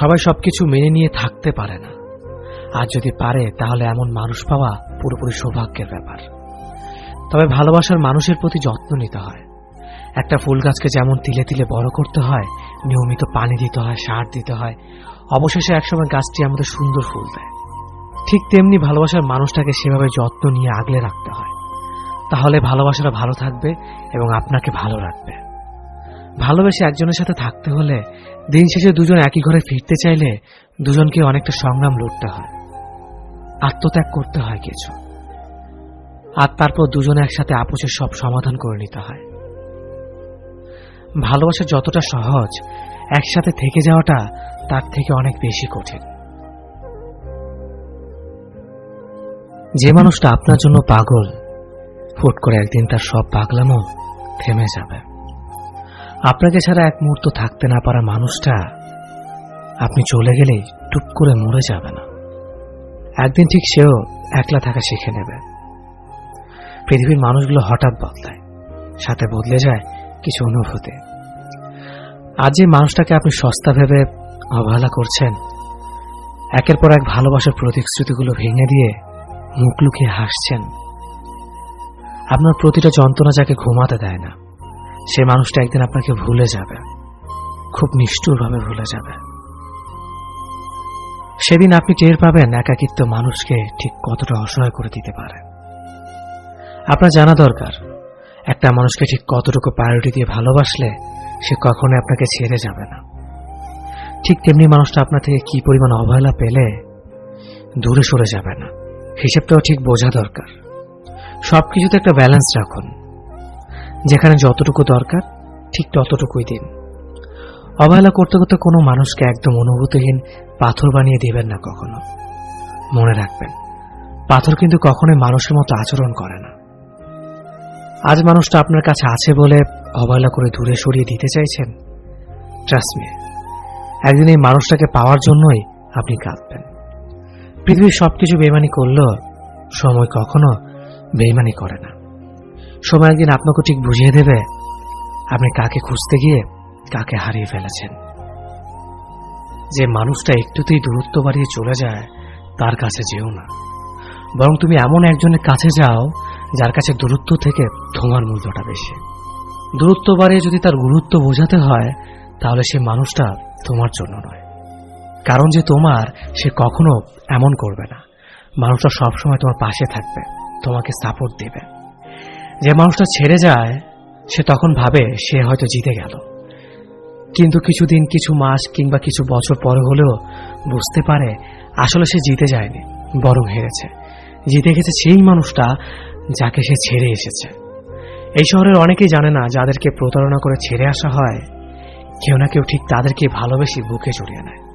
সবাই সবকিছু মেনে নিয়ে থাকতে পারে না। আর যদি পারে, তাহলে এমন মানুষ পাওয়া পুরোপুরি সৌভাগ্যের ব্যাপার। তবে ভালোবাসার মানুষের প্রতি যত্ন নিতে হয়। একটা ফুল গাছকে যেমন তিলে তিলে বড় করতে হয়, নিয়মিত পানি দিতে হয়, সার দিতে হয়, অবশেষে একসময় গাছটি আমাদের সুন্দর ফুল দেয়। ঠিক তেমনি ভালোবাসার মানুষটাকে সেভাবে যত্ন নিয়ে আগলে রাখতে হয়। তাহলে ভালোবাসাটা ভালো থাকবে এবং আপনাকে ভালো রাখবে। ভালোবেসে একজনের সাথে থাকতে হলে দিন শেষে দুজন একই ঘরে ফিরতে চাইলে দুজনকে অনেকটা সংগ্রাম লড়তে হয়। আত্মত্যাগ করতে হয় কিছু। আর তারপর দুজনে একসাথে আপোষের সব সমাধান করে নিতে হয়। ভালোবাসা যতটা সহজ, একসাথে থেকে যাওয়াটা তার থেকে অনেক বেশি কঠিন। যে মানুষটা আপনার জন্য পাগল ফুট করে একদিন তার সব পাগলামো থেমে যাবে। আপনাকে ছাড়া এক মুহূর্ত থাকতে না পারা মানুষটা আপনি চলে গেলেই টুপ করে মরে যাবে না। একদিন ঠিক সেও একলা থাকা শিখে নেবে। পৃথিবীর মানুষগুলো হঠাৎ বদলায়, সাথে বদলে যায় কিছু অনুভূতি। আজ যে মানুষটাকে আপনি সস্তা ভেবে অবহেলা করছেন, একের পর এক ভালোবাসার প্রতিশ্রুতিগুলো ভেঙে দিয়ে মুখ লুকিয়ে হাসছেন। আপনার প্রতিটা যন্ত্রণা যাকে ঘুমাতে দেয় না। সে মানুষটা একদিন আপনাকে ভুলে যাবে। খুব নিষ্ঠুরভাবে ভুলে যাবে। সেদিন আপনি টের পাবেন একাকিত্ব মানুষকে ঠিক কতটা অসহায় করে দিতে পারে। আপনার জানা দরকার, একটা মানুষকে ঠিক কতটুকু প্রায়োরিটি দিয়ে ভালোবাসলে সে কখনো আপনাকে ছেড়ে যাবে না। ঠিক তেমনি মানুষটা আপনার থেকে কি পরিমাণ অবহেলা পেলে দূরে সরে যাবে না। হিসেবটাও ঠিক বোঝা দরকার। সবকিছুতে একটা ব্যালেন্স রাখুন। যেখানে যতটুকু দরকার, ঠিক ততটুকুই দিন। অবহেলা করতে করতে কোনো মানুষকে একদম অনুভূতিহীন পাথর বানিয়ে দিবেন না কখনো। মনে রাখবেন, পাথর কিন্তু কখনোই মানুষের মতো আচরণ করে না। আজ মানুষটা আপনার কাছে আছে বলে অবহেলা করে দূরে সরিয়ে দিতে চাইছেন? ট্রাস্ট মি একদিন এই মানুষটাকে পাওয়ার জন্যই আপনি কাঁদবেন। পৃথিবীর সবকিছু বেমানি করলেও সময় কখনো বেইমানি করে না। সময় একদিন আপনাকে ঠিক বুঝিয়ে দেবে। আপনি কাকে খুঁজতে গিয়ে কাকে হারিয়ে ফেলেছেন। যে মানুষটা একটুতেই দূরত্ব বাড়িয়ে চলে যায়, তার কাছে যেও না। বরং তুমি এমন একজনের কাছে যাও, যার কাছে দূরত্ব থেকে তোমার মূল্যটা বেশি। দূরত্ব বাড়িয়ে যদি তার গুরুত্ব বোঝাতে হয়, তাহলে সে মানুষটা তোমার জন্য নয়। কারণ যে তোমার, সে কখনো এমন করবে না। মানুষটা সবসময় তোমার পাশে থাকবে, তোমাকে সাপোর্ট দেবে। যে মানুষটা ছেড়ে যায়, সে তখন ভাবে সে হয়তো জিতে গেল। কিন্তু কিছুদিন, কিছু মাস কিংবা কিছু বছর পরে হলেও বুঝতে পারে আসলে সে জিতে যায়নি, বরং হেরেছে। জিতে গেছে সেই মানুষটা যাকে সে ছেড়ে এসেছে। এই শহরের অনেকেই জানে না, যাদেরকে প্রতারণা করে ছেড়ে আসা হয়, কেউ না কেউ ঠিক তাদেরকে ভালোবেসে বুকে জড়িয়ে নেয়।